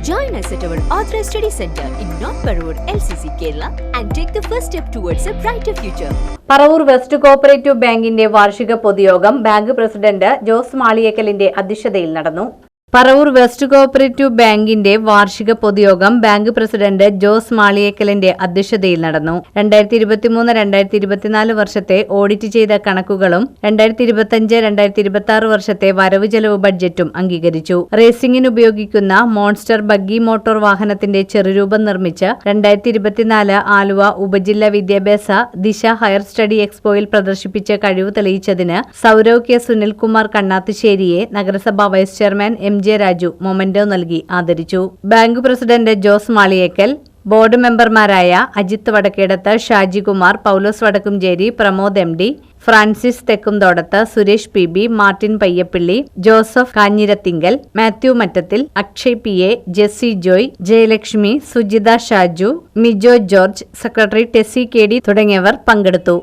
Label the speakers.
Speaker 1: Join us at our Authorized Study Center in North Parur, LCC, Kerala, and take the first step towards a brighter future.
Speaker 2: Paravur west cooperative ബാങ്കിന്റെ വാർഷിക പൊതുയോഗം bank president Jose മാളിയേക്കലിന്റെ അധ്യക്ഷതയിൽ നടന്നു Paravur west cooperative ബാങ്കിന്റെ വാർഷിക പൊതുയോഗം bank president Jose മാളിയേക്കലിന്റെ അധ്യക്ഷതയിൽ നടന്നു. രണ്ടായിരത്തി ഇരുപത്തിമൂന്ന് രണ്ടായിരത്തി ഇരുപത്തിനാല് വർഷത്തെ ഓഡിറ്റ് ചെയ്ത കണക്കുകളും രണ്ടായിരത്തി ഇരുപത്തിയഞ്ച് രണ്ടായിരത്തി ഇരുപത്തി ആറ് വർഷത്തെ വരവ് ചെലവ് ബഡ്ജറ്റും അംഗീകരിച്ചു. റേസിംഗിന് ഉപയോഗിക്കുന്ന മോൺസ്റ്റർ ബഗ്ഗി മോട്ടോർ വാഹനത്തിന്റെ ചെറുരൂപം നിർമ്മിച്ച് രണ്ടായിരത്തി ഇരുപത്തിനാല് ആലുവ ഉപജില്ലാ വിദ്യാഭ്യാസ ദിശ ഹയർ സ്റ്റഡി എക്സ്പോയിൽ പ്രദർശിപ്പിച്ച കഴിവ് തെളിയിച്ചതിന് സൗരവ് കെ സുനിൽകുമാർ കണ്ണാത്തുശ്ശേരിയെ നഗരസഭാ vice chairman M J Raju memento നൽകി ആദരിച്ചു. Bank president Jose Maliyekkal board മെമ്പർമാരായ Ajith Vadakkedath Shajikumar Paulose Vadakkumcheri Pramod M D Francis Thekkumthodath Suresh P B Martin Payyappilly Joseph Kanjirathingal Mathew Mattathil Akshay P A Jessy Joy Jayalakshmi Sujitha Shaju Mijo George secretary Tessy K D തുടങ്ങിയവർ പങ്കെടുത്തു.